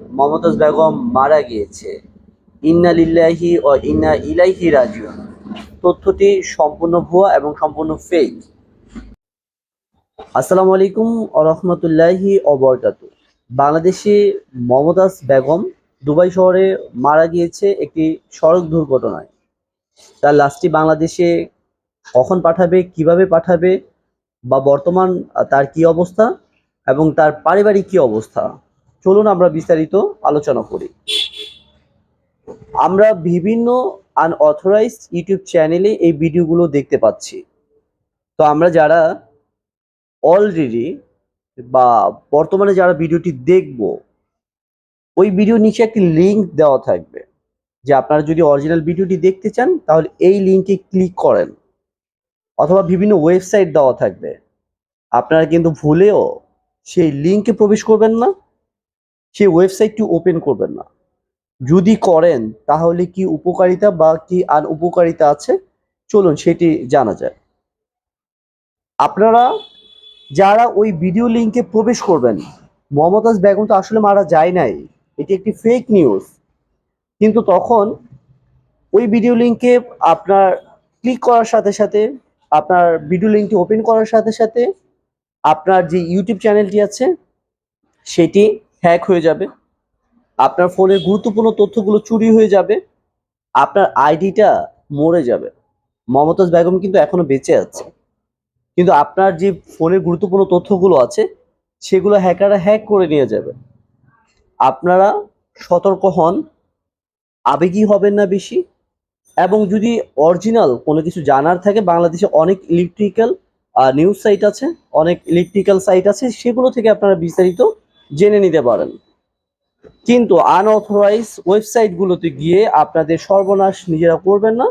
মমতাজ বেগম মারা গিয়েছে। ইন্না লিল্লাহি ও ইন্না ইলাইহি রাজিউন। তথ্যটি সম্পূর্ণ ভুয়া এবং সম্পূর্ণ ফেক আসসালামু আলাইকুম রহমতুল্লাহি অবরকাত বাংলাদেশে মমতাজ বেগম দুবাই শহরে মারা গিয়েছে একটি সড়ক দুর্ঘটনায়। তার লাশটি বাংলাদেশে কখন পাঠাবে, কীভাবে পাঠাবে বা বর্তমান তার কি অবস্থা এবং তার পারিবারিক কি অবস্থা? চলুন আমরা বিস্তারিত আলোচনা করি। আমরা বিভিন্ন আনঅথরাইজড ইউটিউব চ্যানেলে এই ভিডিওগুলো দেখতে পাচ্ছি। তো আমরা যারা অলরেডি বা বর্তমানে যারা ভিডিওটি দেখব, ওই ভিডিও নিচে একটি লিঙ্ক দেওয়া থাকবে। যে আপনারা যদি অরিজিনাল ভিডিওটি দেখতে চান, তাহলে এই লিংকে ক্লিক করেন। অথবা বিভিন্ন ওয়েবসাইট দেওয়া থাকবে। আপনারা কিন্তু ভুলেও সেই লিঙ্কে প্রবেশ করবেন না। সেই ওয়েবসাইটটি ওপেন করবেন না। যদি করেন, তাহলে কি উপকারিতা বা কি আর উপকারিতা আছে? চলুন সেটি জানা যায় আপনারা যারা ওই ভিডিও লিংকে প্রবেশ করবেন, মমতাজ বেগম তো আসলে মারা যায় নাই, এটি একটি ফেক নিউজ কিন্তু তখন ওই ভিডিও লিংকে আপনার ক্লিক করার সাথে সাথে, আপনার ভিডিও লিংকটি ওপেন করার সাথে সাথে আপনার যে ইউটিউব চ্যানেলটি আছে, সেটি হ্যাক হয়ে যাবে। আপনার ফোনের গুরুত্বপূর্ণ তথ্যগুলো চুরি হয়ে যাবে। আপনার আইডিটা মরে যাবে। মমতাজ বেগম কিন্তু এখনও বেঁচে আছে। কিন্তু আপনার যে ফোনের গুরুত্বপূর্ণ তথ্যগুলো আছে, সেগুলো হ্যাকাররা হ্যাক করে নিয়ে যাবে। আপনারা সতর্ক হন। আবেগী হবেন না বেশি। এবং যদি অরিজিনাল কোনো কিছু জানার থাকে, বাংলাদেশে অনেক ইলেকট্রিক্যাল নিউজ সাইট আছে, অনেক ইলেকট্রিক্যাল সাইট আছে, সেগুলো থেকে আপনারা বিস্তারিত জেনে নিতে পারেন। কিন্তু আনঅথরাইজ ওয়েবসাইটগুলোতে গিয়ে আপনাদের সর্বনাশ নিজেরা করবেন না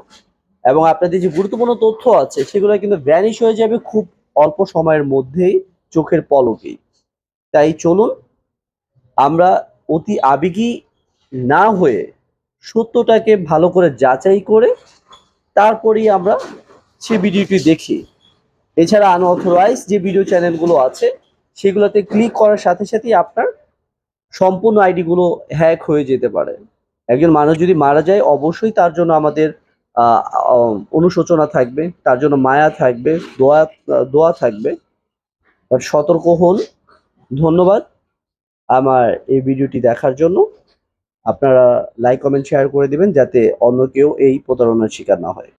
এবং আপনাদের যে গুরুত্বপূর্ণ তথ্য আছে সেগুলো কিন্তু ভ্যানিশ হয়ে যাবে খুব অল্প সময়ের মধ্যেই চোখের পলকেই তাই চলুন, আমরা অতি আবেগী না হয়ে সত্যটাকে ভালো করে যাচাই করে তারপরেই আমরা সে ভিডিওটি দেখি। এছাড়া আনঅথরাইজ যে ভিডিও চ্যানেলগুলো আছে সেগুলোতে ক্লিক করার সাথে সাথেই আপনার সম্পূর্ণ আইডিগুলো হ্যাক হয়ে যেতে পারে। একজন মানুষ যদি মারা যায়, অবশ্যই তার জন্য আমাদের অনুশোচনা থাকবে, তার জন্য মায়া থাকবে, দোয়া দোয়া থাকবে। সতর্ক হন। ধন্যবাদ আমার এই ভিডিওটি দেখার জন্য। আপনারা লাইক কমেন্ট শেয়ার করে দিবেন যাতে অন্য কেউ এই প্রতারণার শিকার না হয়।